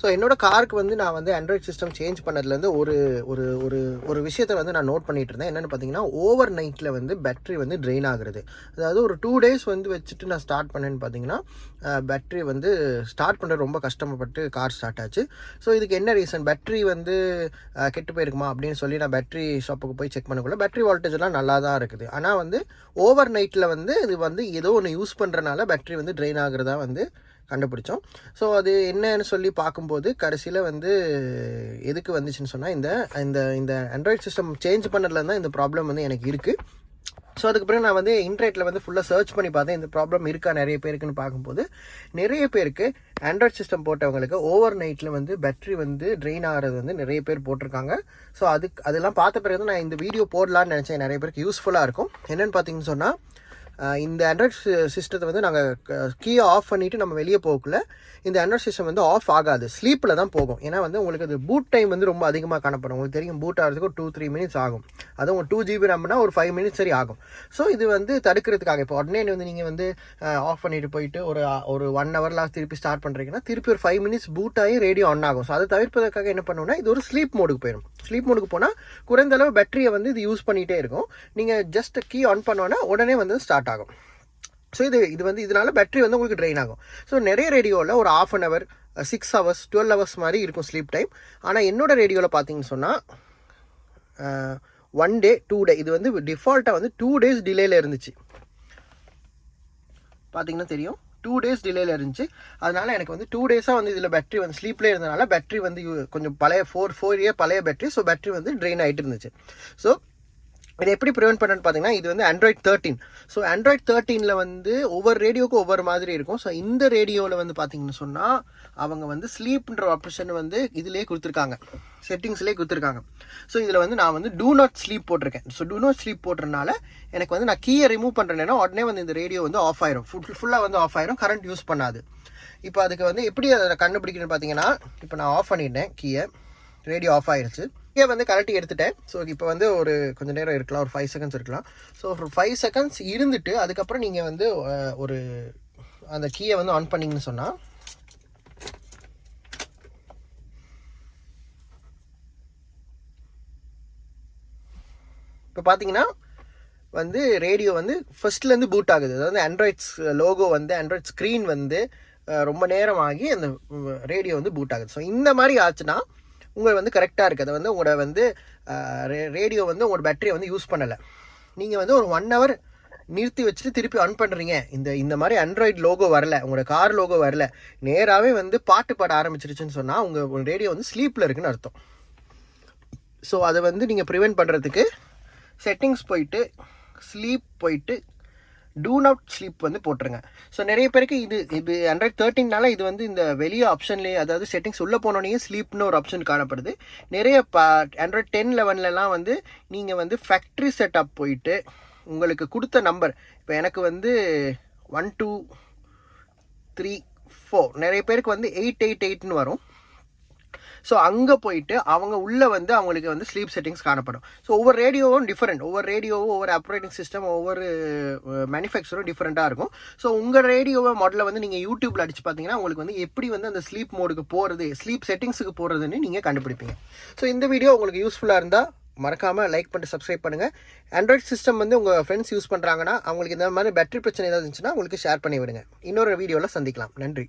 So என்னோட காருக்கு வந்து நான் வந்து ஆண்ட்ராய்ட் சிஸ்டம் சேஞ்ச் பண்ணதுலேருந்து ஒரு ஒரு ஒரு ஒரு விஷயத்தை வந்து நான் நோட் பண்ணிகிட்டு இருந்தேன். என்னென்னு பார்த்தீங்கன்னா ஓவர் நைட்டில் வந்து பேட்ரி வந்து ட்ரெயின் ஆகுறது. அதாவது ஒரு டூ டேஸ் வந்து வச்சுட்டு நான் ஸ்டார்ட் பண்ணேன்னு பார்த்தீங்கன்னா பேட்ரி வந்து ஸ்டார்ட் பண்ணுறது ரொம்ப கஷ்டப்பட்டு கார் ஸ்டார்ட் ஆச்சு. ஸோ இதுக்கு என்ன ரீசன் பேட்ரி வந்து கெட்டு போயிருக்குமா அப்படின்னு சொல்லி நான் பேட்ரி ஷாப்புக்கு போய் செக் பண்ணக்குள்ள பேட்டரி வால்டேஜ்லாம் நல்லா தான் இருக்குது. ஆனால் வந்து ஓவர் நைட்டில் வந்து இது வந்து ஏதோ ஒன்று யூஸ் பண்ணுறனால பேட்டரி வந்து ட்ரெயின் ஆகுறதா வந்து கண்டுபிடிச்சோம். ஸோ அது என்னன்னு சொல்லி பார்க்கும்போது கடைசியில் வந்து எதுக்கு வந்துச்சுன்னு சொன்னால் இந்த இந்த இந்த ஆண்ட்ராய்ட் சிஸ்டம் சேஞ்ச் பண்ணதுல தான் இந்த ப்ராப்ளம் வந்து எனக்கு இருக்குது ஸோ அதுக்கு பிறகு நான் வந்து இன்டர்நெட்டில் வந்து ஃபுல்லாக சர்ச் பண்ணி பார்த்தேன். இந்த ப்ராப்ளம் இருக்கா? நிறைய பேருக்குன்னு பார்க்கும்போது நிறைய பேருக்கு ஆண்ட்ராய்ட் சிஸ்டம் போட்டவங்களுக்கு ஓவர் நைட்டில் வந்து பேட்டரி வந்து ட்ரெயின் ஆகிறது வந்து நிறைய பேர் போட்டிருக்காங்க. ஸோ அதுக்கு அதெல்லாம் பார்த்த பிறகு தான் நான் இந்த வீடியோ போடலான்னு நினச்சேன். நிறைய பேருக்கு யூஸ்ஃபுல்லாக இருக்கும். என்னென்னு பார்த்தீங்கன்னு சொன்னால் இந்த ஆண்ட்ராய்ட் சிஸ்டத்தை வந்து நாங்கள் கீயை ஆஃப் பண்ணிவிட்டு நம்ம வெளியே போகக்குள்ள இந்த ஆண்ட்ராய்ட் சிஸ்டம் வந்து ஆஃப் ஆகாது. ஸ்லீப்பில் தான் போகும். ஏன்னா வந்து உங்களுக்கு அது பூட் டைம் வந்து ரொம்ப அதிகமாக காணப்படும். உங்களுக்கு தெரியும் பூட் ஆகிறதுக்கு ஒரு டூ த்ரீ மினிட்ஸ் ஆகும். அதுவும் ஒரு டூ ஜிபி ரேம்னா ஒரு ஃபைவ் மினிட்ஸ் சரி ஆகும். ஸோ இது வந்து தடுக்கிறதுக்காக. இப்போ உடனே வந்து நீங்கள் வந்து ஆஃப் பண்ணிட்டு போயிட்டு ஒரு ஒரு ஒன் ஹவர்லாம் திருப்பி ஸ்டார்ட் பண்ணுறீங்கன்னா திருப்பி ஒரு ஃபைவ் மினிட்ஸ் பூட் ஆகி ரேடியோ ஆன் ஆகும். ஸோ அதை தவிர்ப்பதற்காக என்ன பண்ணுவோம்னா இது ஒரு ஸ்லீப் மோடுக்கு போயிடும் ஸ்லீப் மோடுக்கு போனால் குறைந்த அளவு பேட்டரியை வந்து இது யூஸ் பண்ணிகிட்டே இருக்கும். நீங்கள் ஜஸ்ட் கீ ஆன் பண்ணோன்னா உடனே வந்து ஸ்டார்ட் ஆகும். ஸோ இது இது வந்து இதனால பேட்டரி வந்து உங்களுக்கு ட்ரெயின் ஆகும். ஸோ நிறைய ரேடியோவில் ஒரு half an hour six hours twelve hours மாதிரி இருக்கும் ஸ்லீப் டைம் ஆனால் என்னோட ரேடியோவில் பார்த்தீங்கன்னு சொன்னால் ஒன் டே டூ டே இது வந்து டிஃபால்ட்டாக வந்து டூ டேஸ் டிலேயில் இருந்துச்சு. பார்த்தீங்கன்னா தெரியும். டூ டேஸ் டிலேயில் இருந்துச்சு. அதனால் எனக்கு வந்து டூ டேஸாக வந்து இதில் பேட்ரி வந்து ஸ்லீப்லேயே இருந்தனால பேட்ரி வந்து யூ- கொஞ்சம் பழைய ஃபோர் ஃபோர் இயர் பழைய பேட்டரி ஸோ பேட்ரி வந்து ட்ரெயின் ஆகிட்டு இருந்துச்சு. ஸோ இதை எப்படி ப்ரிவென்ட் பண்ணன்னு பார்த்தீங்கன்னா இது வந்து ஆண்ட்ராய்ட் தேர்ட்டின் ஸோ ஆண்ட்ராய்ட் தேர்ட்டீனில் வந்து ஒவ்வொரு ரேடியோக்கும் ஒவ்வொரு மாதிரி இருக்கும். ஸோ இந்த ரேடியோவில் வந்து பார்த்தீங்கன்னு சொன்னால் அவங்க வந்து ஸ்லீப்ன்ற ஆப்ஷன் வந்து இதிலே கொடுத்துருக்காங்க. செட்டிங்ஸ்லேயே கொடுத்துருக்காங்க. ஸோ இதில் வந்து நான் வந்து டூ நாட் ஸ்லீப் போட்டிருக்கேன். ஸோ டூ நாட் ஸ்லீப் போட்டுறனால எனக்கு வந்து நான் கீயை ரிமூவ் பண்ணுறேன்னா உடனே வந்து இந்த ரேடியோ வந்து ஆஃப் ஆயிரும். ஃபுல் ஃபுல்லாக வந்து ஆஃப் ஆயிரும். கரண்ட் யூஸ் பண்ணாது. இப்போ அதுக்கு வந்து எப்படி அதை கண்டுபிடிக்கணும்னு பார்த்தீங்கன்னா இப்போ நான் ஆஃப் பண்ணிட்டேன் கீயை ரேடியோ ஆஃப் ஆயிடுச்சு கீயை வந்து கழட்டி எடுத்துட்டேன். ஸோ இப்போ வந்து ஒரு கொஞ்சம் நேரம் இருக்கலாம் ஒரு ஃபைவ் செகண்ட்ஸ் இருக்கலாம். ஸோ ஒரு ஃபைவ் செகண்ட்ஸ் இருந்துட்டு அதுக்கப்புறம் நீங்கள் வந்து ஒரு அந்த கீயை வந்து ஆன் பண்ணீங்கன்னு சொன்னால் இப்போ பார்த்தீங்கன்னா வந்து ரேடியோ வந்து ஃபர்ஸ்ட்லேருந்து பூட் ஆகுது. அதாவது ஆண்ட்ராய்ட்ஸ் லோகோ வந்து ஆண்ட்ராய்ட் ஸ்க்ரீன் வந்து ரொம்ப நேரம் ஆகி அந்த ரேடியோ வந்து பூட் ஆகுது. ஸோ இந்த மாதிரி ஆச்சுன்னா உங்கள் வந்து கரெக்டாக இருக்குது அதை வந்து உங்களோட வந்து ரேடியோ வந்து உங்களோட பேட்டரியை வந்து யூஸ் பண்ணலை. நீங்கள் வந்து ஒரு ஒன் ஹவர் நிறுத்தி வச்சுட்டு திருப்பி ஆன் பண்ணுறீங்க இந்த இந்த மாதிரி ஆண்ட்ராய்டு லோகோ வரல உங்களோட கார் லோகோ வரல. நேராகவே வந்து பாட்டு பாட ஆரம்பிச்சிருச்சுன்னு சொன்னால் உங்கள் ரேடியோ வந்து ஸ்லீப்பில் இருக்குன்னு அர்த்தம். ஸோ அதை வந்து நீங்கள் ப்ரிவென்ட் பண்ணுறதுக்கு செட்டிங்ஸ் போயிட்டு ஸ்லீப் போயிட்டு டூ நாட் ஸ்லீப் வந்து போட்டுருங்க. ஸோ நிறைய பேருக்கு இது இது ஆண்ட்ராய்ட் தேர்ட்டின்னால இது வந்து இந்த வெளியே ஆப்ஷன்லேயே அதாவது செட்டிங்ஸ் உள்ளே போனோடனே ஸ்லீப்னு ஒரு ஆப்ஷன் காணப்படுது. நிறைய ப ஆண்ட்ராய்ட் டென் லெவன்லலாம் வந்து நீங்கள் வந்து ஃபேக்ட்ரி செட்டப் போயிட்டு உங்களுக்கு கொடுத்த நம்பர் இப்போ எனக்கு வந்து ஒன் டூ த்ரீ ஃபோர் நிறைய பேருக்கு வந்து எயிட் எயிட் எயிட்னு வரும். ஸோ அங்கே போயிட்டு அவங்க உள்ளே வந்து அவங்களுக்கு வந்து ஸ்லீப் செட்டிங்ஸ் காணப்படும். ஸோ ஒவ்வொரு ரேடியோவும் டிஃப்ரெண்ட் ஒவ்வொரு ரேடியோவும் ஒவ்வொரு ஆப்ரேட்டிங் சிஸ்டம் ஒவ்வொரு மேனுஃபேக்சரும் டிஃப்ரெண்ட்டாக இருக்கும். ஸோ உங்கள் ரேடியோவை மாடலை வந்து நீங்கள் யூடியூப்பில் அடிச்சு பார்த்தீங்கன்னா உங்களுக்கு வந்து எப்படி வந்து அந்த ஸ்லீப் மோடுக்கு போகிறது ஸ்லீப் செட்டிங்ஸுக்கு போகிறதுன்னு நீங்கள் கண்டுபிடிப்பீங்க. ஸோ இந்த வீடியோ உங்களுக்கு யூஸ்ஃபுல்லாக இருந்தால் மறக்காமல் லைக் பண்ணிட்டு சப்ஸ்கிரைப் பண்ணுங்கள் ஆண்ட்ராய்ட் சிஸ்டம் வந்து உங்கள் ஃப்ரெண்ட்ஸ் யூஸ் பண்ணுறாங்கன்னா அவங்களுக்கு இந்த மாதிரி பேட்டரி பிரச்சனை ஏதாவது இருந்துச்சுன்னா உங்களுக்கு ஷேர் பண்ணி விடுங்க. இன்னொரு வீடியோவில் சந்திக்கலாம். நன்றி.